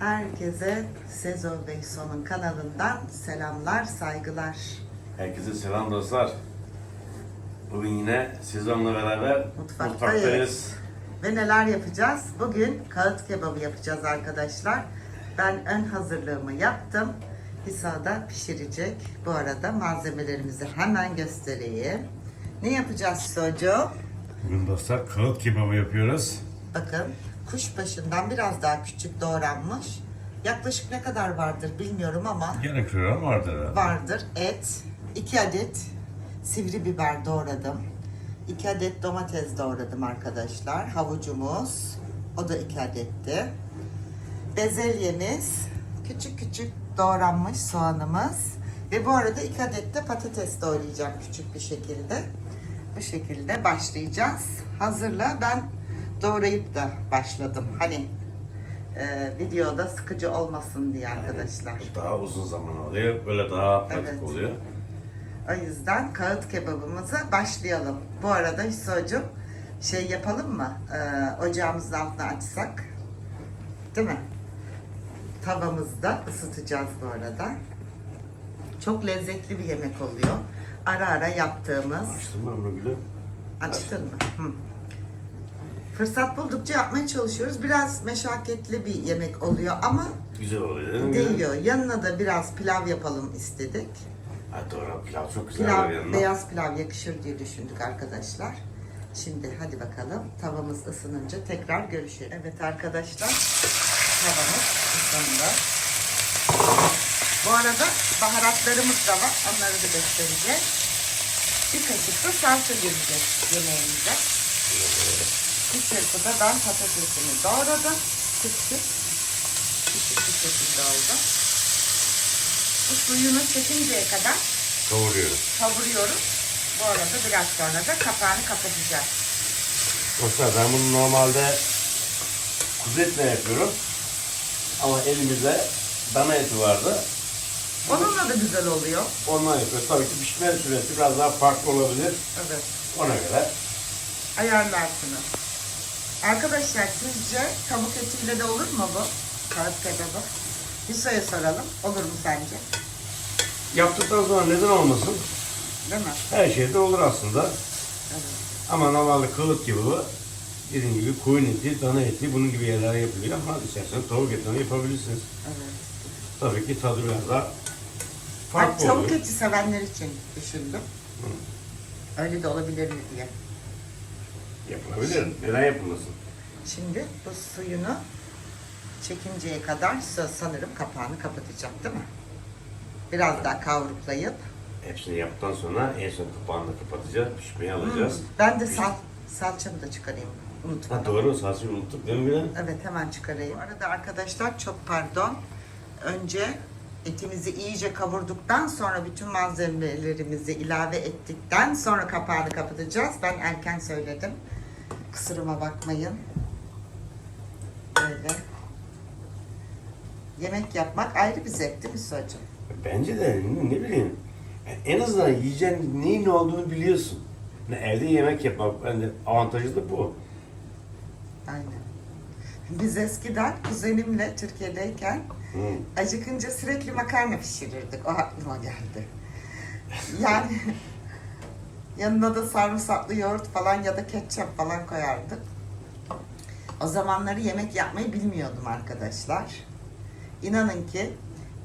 Herkese Sezo ve Son'un kanalından selamlar, saygılar. Herkese selam dostlar. Bugün yine sizlerle beraber Mutfaktayız. mutfaktayız. Ve neler yapacağız? Bugün kağıt kebabı yapacağız arkadaşlar. Ben ön hazırlığımı yaptım. Hisada pişirecek. Bu arada malzemelerimizi hemen göstereyim. Ne yapacağız Socu? Bugün dostlar kağıt kebabı yapıyoruz. Bakın kuşbaşından biraz daha küçük doğranmış. Yaklaşık ne kadar vardır bilmiyorum ama Yarım kilo vardır herhalde. vardır. Et, 2 adet sivri biber doğradım. 2 adet domates doğradım arkadaşlar. Havucumuz, o da 2 adetti. Bezelyemiz, küçük küçük doğranmış soğanımız. Ve bu arada 2 adet de patates doğrayacağım küçük bir şekilde. Bu şekilde başlayacağız. Hazırla ben doğrayıp da başladım. Hani e, videoda sıkıcı olmasın diye arkadaşlar. Daha uzun zaman oluyor. Böyle daha pratik Evet. oluyor. O yüzden kağıt kebabımıza başlayalım. Bu arada Hüso'cum şey yapalım mı? Ee, ocağımızın altına açsak. Değil mi? Tavamızda ısıtacağız bu arada. Çok lezzetli bir yemek oluyor. Ara ara yaptığımız. Açtın mı bunu gülüm? Açtın mı? Hı. Fırsat buldukça yapmaya çalışıyoruz. Biraz meşakkatli bir yemek oluyor ama Güzel oluyor değil mi? değiyor. Yanına da biraz pilav yapalım istedik. Ha doğru pilav çok güzel Pilav, oluyor yanına. beyaz pilav yakışır diye düşündük arkadaşlar. Şimdi hadi bakalım tavamız ısınınca tekrar görüşelim. Evet arkadaşlar tavamız ısındı. Bu arada baharatlarımız da var. Onları da göstereceğiz. Bir kaşık da salça girecek yemeğimize. Bir çırpıda ben patatesimi doğradım. Küp. Küçük bir şekilde oldu. Bu suyunu çekinceye kadar Kavuruyoruz. kavuruyoruz. Bu arada biraz sonra da kapağını kapatacağız. Dostlar ben bunu normalde kuzu etle yapıyorum. Ama elimizde dana eti vardı. Onunla da güzel oluyor. Ondan yapıyoruz. Tabii ki pişme süresi biraz daha farklı olabilir. Evet. Ona göre Ayarlarsınız. Arkadaşlar sizce tavuk etiyle de olur mu bu? Kağıt kebabı. Hüso'ya soralım. Olur mu sence? yaptıktan sonra neden olmasın? Değil mi? Her şeyde olur aslında. Evet. Ama normalde kılık gibi bu. Dediğim gibi koyun eti, dana eti bunun gibi yerler yapılıyor ama isterseniz tavuk etini yapabilirsiniz. evet. Tabii ki tadı biraz daha farklı tavuk oluyor. eti sevenler için düşündüm. Öyle de olabilir mi diye. Yapılabilir. Neden yapılmasın? Şimdi bu suyunu çekinceye kadar sa- sanırım kapağını kapatacak değil mi? Biraz daha kavruklayıp Hepsini yaptıktan sonra en son kapağını kapatacağız, pişmeye alacağız. Hmm, Ben de sal, salçamı da çıkarayım. Ha, Unutmadım. doğru, salçayı unuttuk değil mi Bilal? Evet hemen çıkarayım. Bu arada arkadaşlar çok pardon. Önce etimizi iyice kavurduktan sonra bütün malzemelerimizi ilave ettikten sonra kapağını kapatacağız. Ben erken söyledim. Kusuruma bakmayın. Böyle. Yemek yapmak ayrı bir zevk değil mi Suacığım? Bence de ne, bileyim. En azından yiyeceğin neyin ne olduğunu biliyorsun. Ne, evde yemek yapmak bence avantajı da bu. Aynen. Biz eskiden kuzenimle Türkiye'deyken Hı. acıkınca sürekli makarna pişirirdik. O aklıma geldi. Yani yanına da sarımsaklı yoğurt falan ya da ketçap falan koyardık. O zamanları yemek yapmayı bilmiyordum arkadaşlar. İnanın ki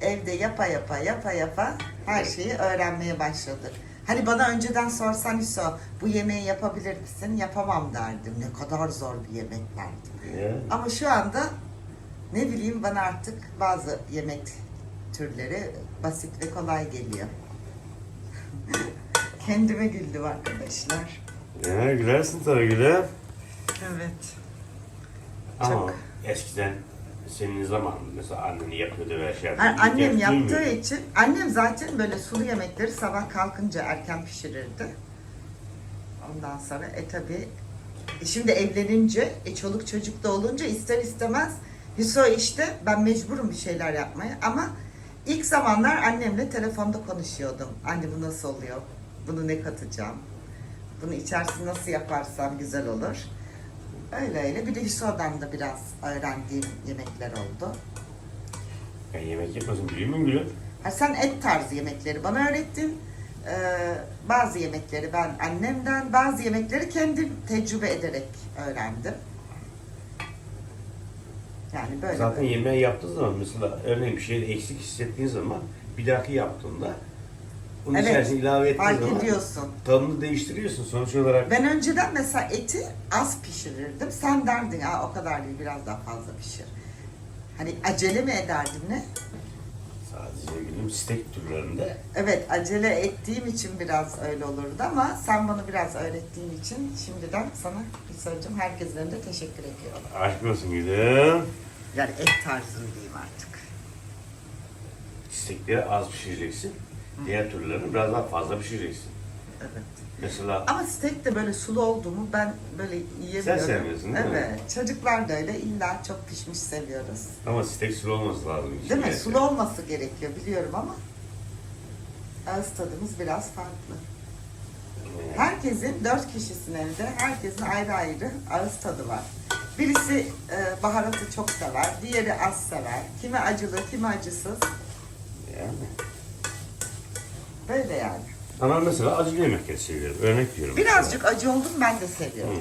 evde yapa yapa yapa yapa her şeyi öğrenmeye başladık. Hani bana önceden sorsan Hüso bu yemeği yapabilir misin? Yapamam derdim. Ne kadar zor bir yemek derdim. Ya. Ama şu anda ne bileyim bana artık bazı yemek türleri basit ve kolay geliyor. Kendime güldüm arkadaşlar. Ya, gülersin tabii güle. Evet. Ama Çok. eskiden senin zaman mesela annen yapıyordu ve şey yapıyordu. Annem ihtiyaç yaptığı duymuyordu. için, annem zaten böyle sulu yemekleri sabah kalkınca erken pişirirdi. Ondan sonra e tabi şimdi evlenince, e, çoluk çocuk da olunca ister istemez Hüso işte ben mecburum bir şeyler yapmaya ama ilk zamanlar annemle telefonda konuşuyordum. Anne bu nasıl oluyor? Bunu ne katacağım? Bunu içerisine nasıl yaparsam güzel olur. Öyle öyle. Bir de Hüso'dan da biraz öğrendiğim yemekler oldu. Ben yemek yapmasın biliyor muyum gülüm? Ha, sen et tarzı yemekleri bana öğrettin. Ee, bazı yemekleri ben annemden, bazı yemekleri kendim tecrübe ederek öğrendim. Yani böyle. Zaten böyle. yemeği yaptığın zaman mesela örneğin bir şeyde eksik hissettiğin zaman bir dahaki yaptığında onun Evet, içerisine ilave ettiğin fark zaman ediyorsun. tadını değiştiriyorsun sonuç olarak. Ben önceden mesela eti az pişirirdim. Sen derdin ha o kadar değil biraz daha fazla pişir. Hani acele mi ederdin ne? Sadece gülüm steak türlerinde Evet acele ettiğim için biraz öyle olurdu ama sen bana biraz öğrettiğin için şimdiden sana bir söyleyeceğim. Herkesin önünde teşekkür ediyorum. aşk olsun gülüm. Yani et tarzını diyeyim artık. Steakleri az pişireceksin. Diğer türlerini biraz daha fazla pişireceksin. Evet. Mesela Ama steak de böyle sulu oldu mu ben böyle yiyemiyorum. sevmiyorsun, değil mi? Evet. Çocuklar da öyle illa çok pişmiş seviyoruz. ama steak sulu olması lazım. Değil mi? içinde. Sulu olması gerekiyor biliyorum ama ağız tadımız biraz farklı. Herkesin dört kişisinin evde herkesin ayrı ayrı ağız tadı var. Birisi e, baharatı çok sever, diğeri az sever. Kimi acılı, kimi acısız. yani. Böyle yani. Ama mesela acılı yemekleri seviyorum. Örnek diyorum. Birazcık acı oldum ben de seviyorum. Hı.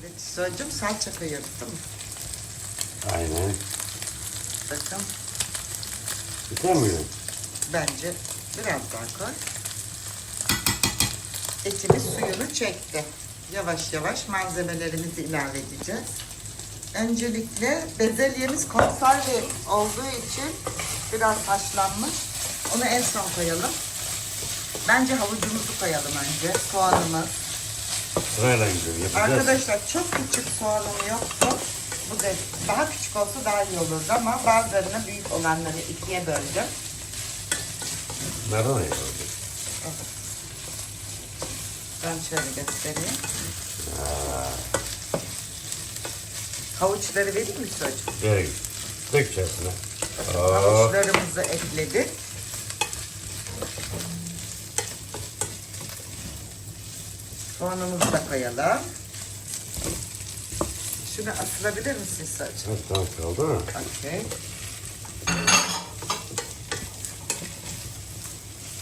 Evet, söyleyeceğim salça mi? Aynen. Bakın Biter mi bence biraz daha koy. Etimiz suyunu çekti. Yavaş yavaş malzemelerimizi ilave edeceğiz. Öncelikle bezelyemiz konserve olduğu için biraz haşlanmış. Onu en son koyalım. Bence havucumuzu koyalım önce. Soğanımız. Sırayla. Yapacağız. Arkadaşlar çok küçük soğanım yoktu. Bu da daha küçük olsa daha iyi olurdu ama bazılarını büyük olanları ikiye böldüm. Nereden? Evet. Ben şöyle göstereyim. Havuçları vereyim mi çocuğum? Böyle Dök içerisine. Havuçlarımızı ekledik. Soğanımızı da koyalım. Şunu asılabilir misin çocuğum? evet, tamam kaldı mı? Okey.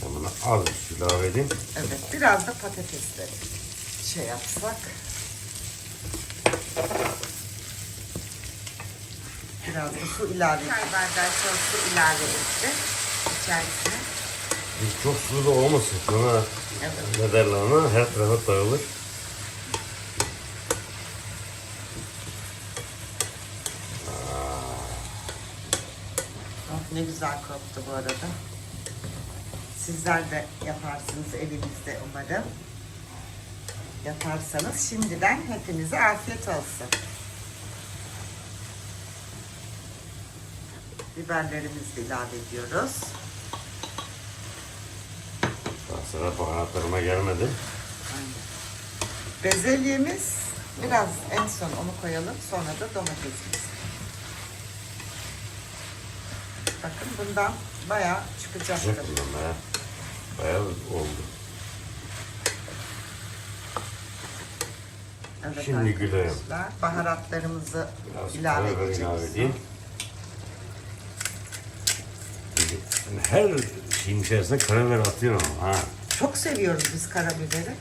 Ben buna az bir su ilave edeyim. Evet, biraz da patatesleri şey yapsak. Biraz da su ilave Çay bardağı çok su ilave ettim içerisine. Biz çok sulu da olmasın. Sonra. Ne derler ona? Her tarafa dağılır. Oh, ne güzel koktu bu arada. Sizler de yaparsınız evinizde umarım. Yaparsanız şimdiden hepinize afiyet olsun. Biberlerimizi ilave ediyoruz. Daha sonra baharatlarıma gelmedi. Bezelyemiz biraz en son onu koyalım. Sonra da domatesimiz. Bakın bundan bayağı çıkacaktır. Sıcak bundan be. Bayağı oldu. Evet Şimdi arkadaşlar, Baharatlarımızı Biraz ilave edeceğiz. ilave edeyim. Her şeyin içerisine karabiber atıyorum ha. Çok seviyoruz biz karabiberi.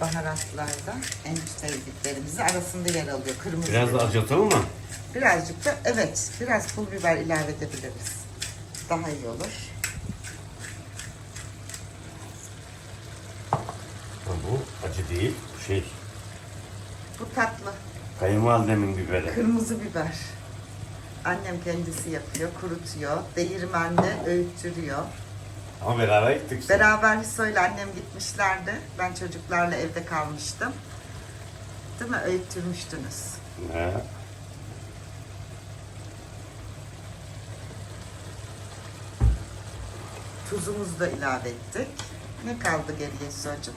Baharatlarda en sevdiklerimiz arasında yer alıyor. Kırmızı Biraz da acıtalım mı? Birazcık da evet biraz pul biber ilave edebiliriz. Daha iyi olur. Ha, bu acı değil. Bu şey Bu tatlı. kayınvalidemin biberi. Kırmızı biber. Annem kendisi yapıyor, kurutuyor. Değirmende öğüttürüyor. Ama beraber gittik. işte. Beraber Hüso'yla annem gitmişlerdi. Ben çocuklarla evde kalmıştım. Değil mi? Öğüttürmüştünüz. He. Tuzumuzu da ilave ettik. Ne kaldı geriye Hüso'cum?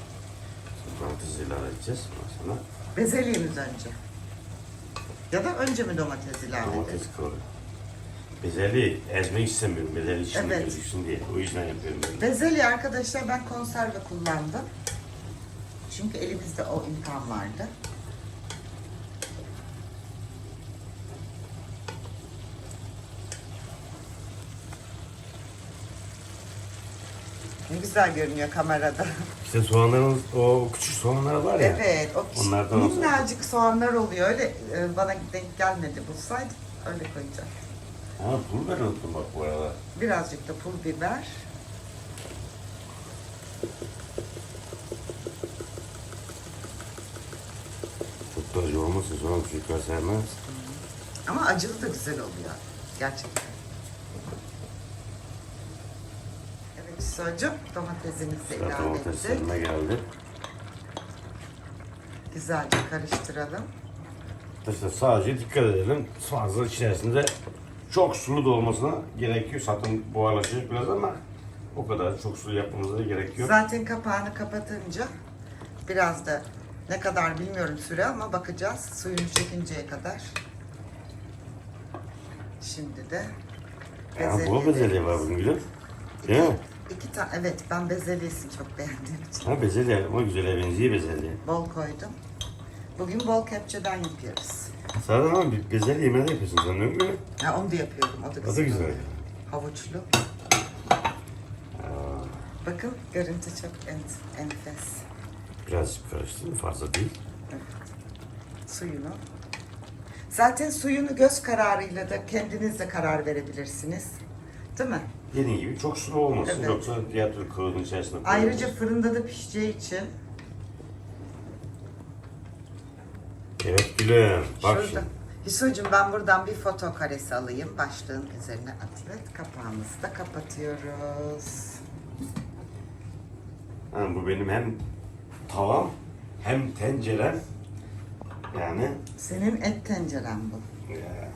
Domates ilave edeceğiz. Sonra Bezelyemiz önce. Ya da önce mi domates ilave domates koyuyorum. Bezeli ezmek istemiyorum. Bezeli içinde Evet. gözüksün diye. O yüzden yapıyorum böyle. Bezelye arkadaşlar ben konserve kullandım. Çünkü elimizde o imkan vardı. Ne güzel görünüyor kamerada. İşte soğanların o küçük soğanlar var ya. Evet, o küçük Onlardan olsun. minnacık soğanlar oluyor. Öyle e, bana denk gelmedi bulsaydım öyle koyacağım. Ha pul biber unuttum bak bu arada. Birazcık da pul biber. Çok da acı olmasın soğan çocuklar sevmez. Ama acılı da güzel oluyor. Gerçekten. Hüso'cum domatesimizi ilave ettik. domateslerime geldi. Güzelce karıştıralım. İşte sadece dikkat edelim. Fazla içerisinde çok sulu da olmasına gerekiyor. Zaten buharlaşacak biraz ama o kadar çok sulu yapmamıza da gerek yok. Zaten kapağını kapatınca biraz da ne kadar bilmiyorum süre ama bakacağız suyunu çekinceye kadar. Şimdi de Yani bol bezelye var bugün gülüm. Değil mi? İki tane evet ben bezelyesini çok beğendiğim için Ha bezelye ama güzele benziyor bezelye. bol koydum. Bugün bol kepçeden yapıyoruz. Zaten ama bir bezelye yemeği de yapıyorsun sen değil mi? Ya onu da yapıyorum. O da O da güzel. güzel. oluyor. Havuçlu. Bakın görüntü çok en, enfes. Birazcık karıştırdım fazla değil. Suyunu. Zaten suyunu göz kararıyla da kendiniz de karar verebilirsiniz. Değil mi? Dediğim gibi çok sulu olmasın Evet. yoksa diğer türlü kağıdın içerisine Ayrıca fırında da pişeceği için Evet gülüm. Bak şurada. şimdi. Hüso'cum ben buradan bir foto karesi alayım. Başlığın üzerine atıp kapağımızı da kapatıyoruz. Ha, bu benim hem tavam hem tencerem. Yani Senin et tenceren bu. ya.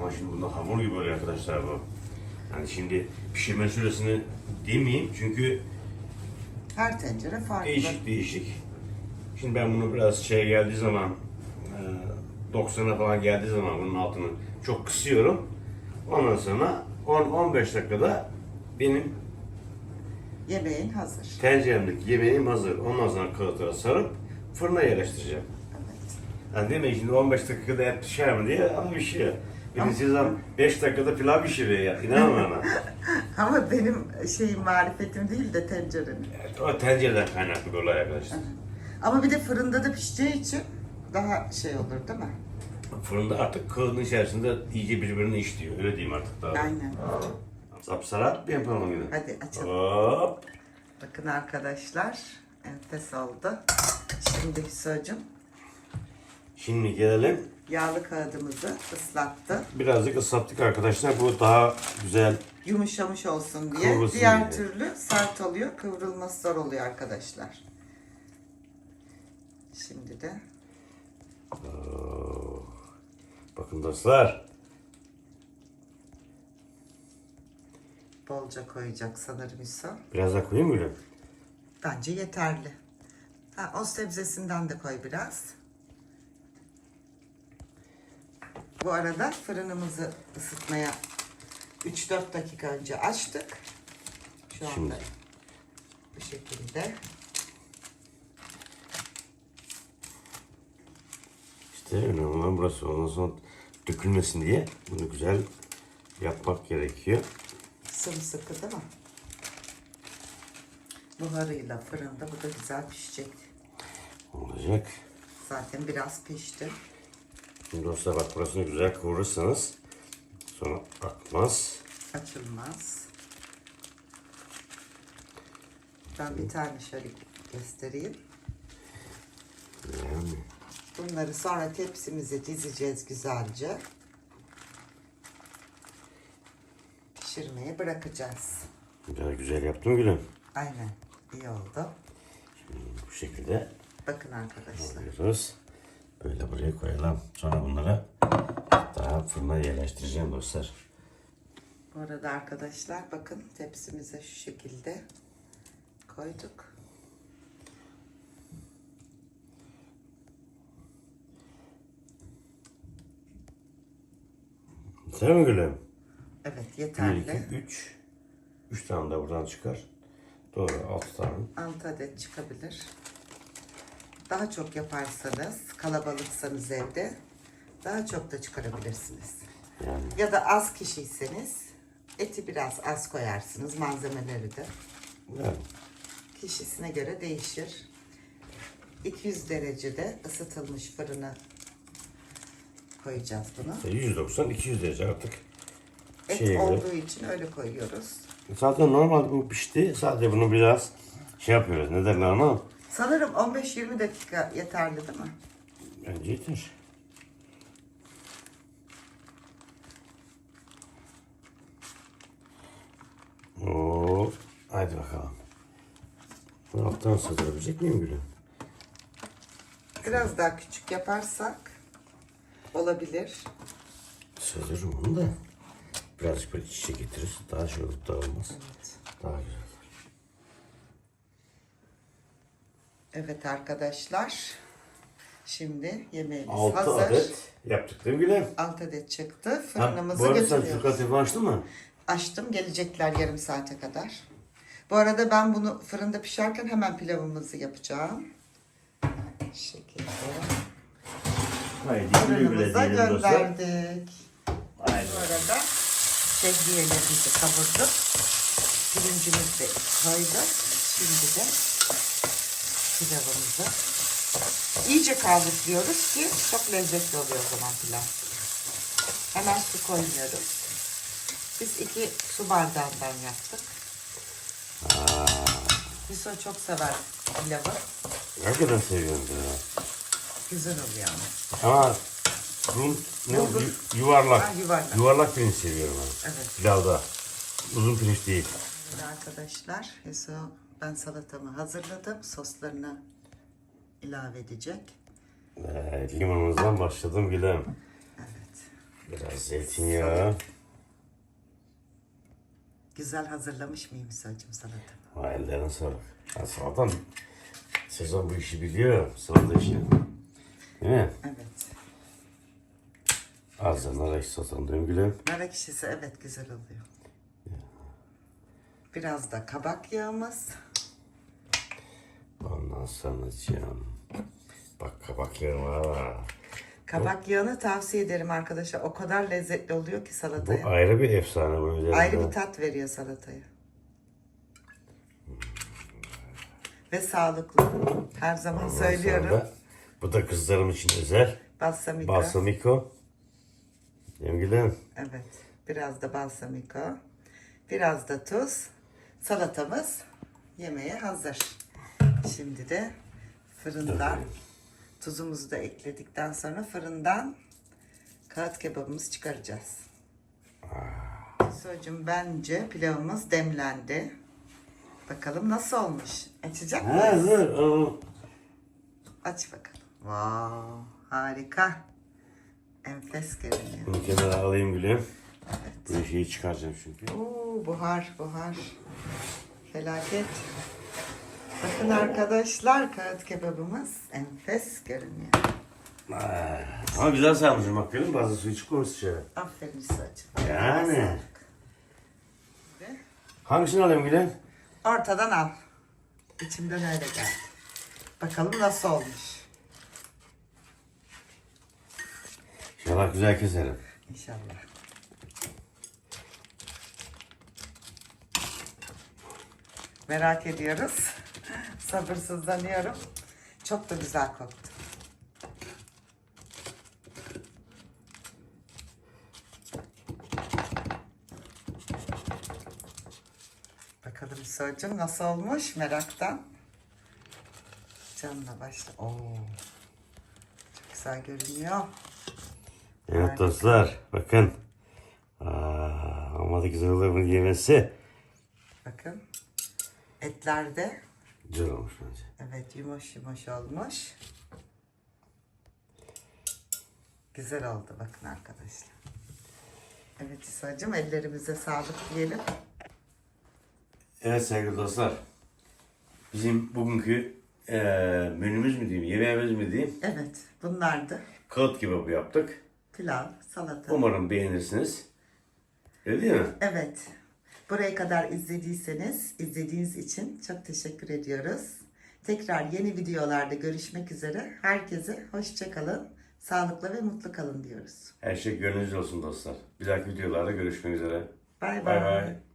Ama şimdi bunda hamur gibi oluyor arkadaşlar bu. Yani şimdi pişirme süresini demeyeyim çünkü Her tencere farklı. değişik değişik. Şimdi ben bunu biraz şeye geldiği zaman e, 90'a falan geldiği zaman bunun altını çok kısıyorum. Ondan sonra 10-15 dakikada benim Yemeğin hazır. tenceremdeki yemeğim hazır. Ondan sonra kağıtlara sarıp fırına yerleştireceğim. Evet. Yani demeyin şimdi 15 dakikada et pişer mi diye ama pişiyor. Birisi zaman 5 dakikada pilav pişiriyor ya. İnanın bana. Ama benim şeyim marifetim değil de tencerenin. Evet, o tencereden kaynaklı bir olay arkadaşlar. Ama bir de fırında da pişeceği için daha şey olur değil mi? Fırında artık kağıdın içerisinde iyice birbirini işliyor. Öyle diyeyim artık daha. Aynen. Sapsara bir yapalım yine. Hadi açalım. Hop. Bakın arkadaşlar. Enfes oldu. Şimdi Hüso'cum Şimdi gelelim. yağlı kağıdımızı ıslattı. Birazcık ıslattık arkadaşlar. Bu daha güzel. Yumuşamış olsun diye. Kıvrılsın Diğer diye. türlü sert oluyor. Kıvrılması zor oluyor arkadaşlar. Şimdi de Oo. Bakın dostlar. bolca koyacak sanırım Hüso. Biraz daha koyayım mı? Bence yeterli. Ha, o sebzesinden de koy biraz. Bu arada fırınımızı ısıtmaya 3-4 dakika önce açtık. Şu anda Şimdi. bu şekilde. İşte önemli olan burası. Ondan sonra dökülmesin diye bunu güzel yapmak gerekiyor. Sımsıkı değil mi? Buharıyla fırında bu da güzel pişecek. Olacak. Zaten biraz pişti. Şimdi dostlar bak burasını güzel kıvırırsanız sonra akmaz. Açılmaz. Ben bir tane şöyle göstereyim. Yani Bunları sonra tepsimize dizeceğiz güzelce. Pişirmeye bırakacağız. daha güzel yaptım gülüm. Aynen. iyi oldu. Bu şekilde Bakın arkadaşlar. alıyoruz. Böyle buraya koyalım. Sonra bunları daha fırına yerleştireceğim dostlar. Bu arada arkadaşlar bakın tepsimize şu şekilde koyduk. Sen mi gülüm? Evet 1, yeterli. 2, 3. 3 tane de buradan çıkar. Doğru 6 tane. 6 adet çıkabilir. Daha çok yaparsanız, kalabalıksanız evde daha çok da çıkarabilirsiniz. Ya da az kişiyseniz Eti biraz az koyarsınız. Malzemeleri de. Yani, Kişisine göre değişir. 200 derecede ısıtılmış fırına koyacağız bunu. 190-200 derece artık. Et Şeye göre. olduğu için öyle koyuyoruz. Zaten normal bu pişti. Sadece bunu biraz şey yapıyoruz. Ne derler ama Sanırım 15-20 dakika yeterli değil mi? bence yeter. Oo, haydi bakalım. Bu alttan sığdırabilecek miyim gülüm? Biraz daha küçük yaparsak olabilir. Sığdırırım onu da. Birazcık böyle içe getirir. Daha şey olur, dağılmaz. Daha güzel Evet arkadaşlar. Şimdi yemeğimiz 6 hazır. adet yaptık değil mi Gülüm? 6 adet çıktı. Ha, Fırınımızı bu arada sen götürüyoruz. Furkan açtın mı? Açtım. Gelecekler yarım saate kadar. Bu arada ben bunu fırında pişerken hemen pilavımızı yapacağım. Bu şekilde. Haydi Fırınımıza gönderdik. Bu arada şehriyelerimizi kavurduk. Pirincimizi koyduk. Şimdi de pilavımızı iyice kavrukluyoruz ki çok lezzetli oluyor o zaman pilav. Hemen su koymuyoruz. Biz iki su bardağından yaptık. Hüso çok sever pilavı. Hakikaten seviyorum ya. Güzel oluyor ama. Ama bu ne Bulgur. yu- yuvarlak. Ha, yuvarlak. Pirinç seviyorum ben. Evet. Pilavda. Uzun pirinç değil. Arkadaşlar Hüso ben salatamı hazırladım. Soslarını ilave edecek. Ee, limonumuzdan başladım gülüm. Evet. Biraz zeytinyağı. Güzel hazırlamış mıyım Hüso'cum salatamı? Vay ellerine sağlık. Ya salatan sezon bu işi biliyor. Salata işi. Değil mi? Evet. Az da nar ekşisi atalım gülüm? Nar ekşisi evet güzel oluyor. Biraz da kabak yağımız. Canım. Bak kabak yağı var. Kabak yağını tavsiye ederim arkadaşlar. O kadar lezzetli oluyor ki Bu salataya. ayrı bir efsane bunun üzerinde. Ayrı bir tat veriyor salataya. Ve sağlıklı. Her zaman Ondan söylüyorum. sonra Bu da kızlarım için özel. Balsamiko. Balsamiko. Gülüm? Evet. Biraz da balsamiko. Biraz da tuz. Salatamız yemeğe hazır. Şimdi de fırından tuzumuzu da ekledikten sonra fırından kağıt kebabımızı çıkaracağız. Socuğum bence pilavımız demlendi. Bakalım nasıl olmuş. Açacak Ha, mıyız? dur. Aa. Aç bakalım. Wow, harika. Enfes görünüyor. Bunu kenara alayım gülüm. Bu şeyi çıkaracağım çünkü. Oo, buhar, buhar. Felaket. Bakın arkadaşlar kağıt kebabımız enfes görünüyor. Aa, Ama güzel sarmışım bak gülüm. Bazı suyu çıkmamış dışarı. Aferin saçım. Yani. Hangisini alayım gülüm? Ortadan al. İçimden öyle geldi. Bakalım nasıl olmuş. İnşallah güzel keserim. İnşallah. Merak ediyoruz. Sabırsızlanıyorum. Çok da güzel koktu. Bakalım Soğucum nasıl olmuş meraktan. Canla başla. Oo. Çok güzel görünüyor. Evet dostlar bakın. Aa, ama da güzel olur bunu yemesi. Bakın. Etler de Güzel olmuş bence. evet yumuş yumuş olmuş. Güzel oldu bakın arkadaşlar. Evet İsa'cığım ellerimize sağlık diyelim. Evet sevgili dostlar. Bizim bugünkü eee menümüz mü diyeyim, yemeğimiz mi diyeyim? Evet bunlardı. Kağıt kebabı yaptık. Pilav, salata. Umarım beğenirsiniz. Öyle değil mi? Evet. Buraya kadar izlediyseniz izlediğiniz için çok teşekkür ediyoruz. Tekrar yeni videolarda görüşmek üzere. Herkese hoşçakalın. Sağlıklı ve mutlu kalın diyoruz. Her şey gönlünüzce olsun dostlar. Bir dahaki videolarda görüşmek üzere. Bay Bay bay. bay.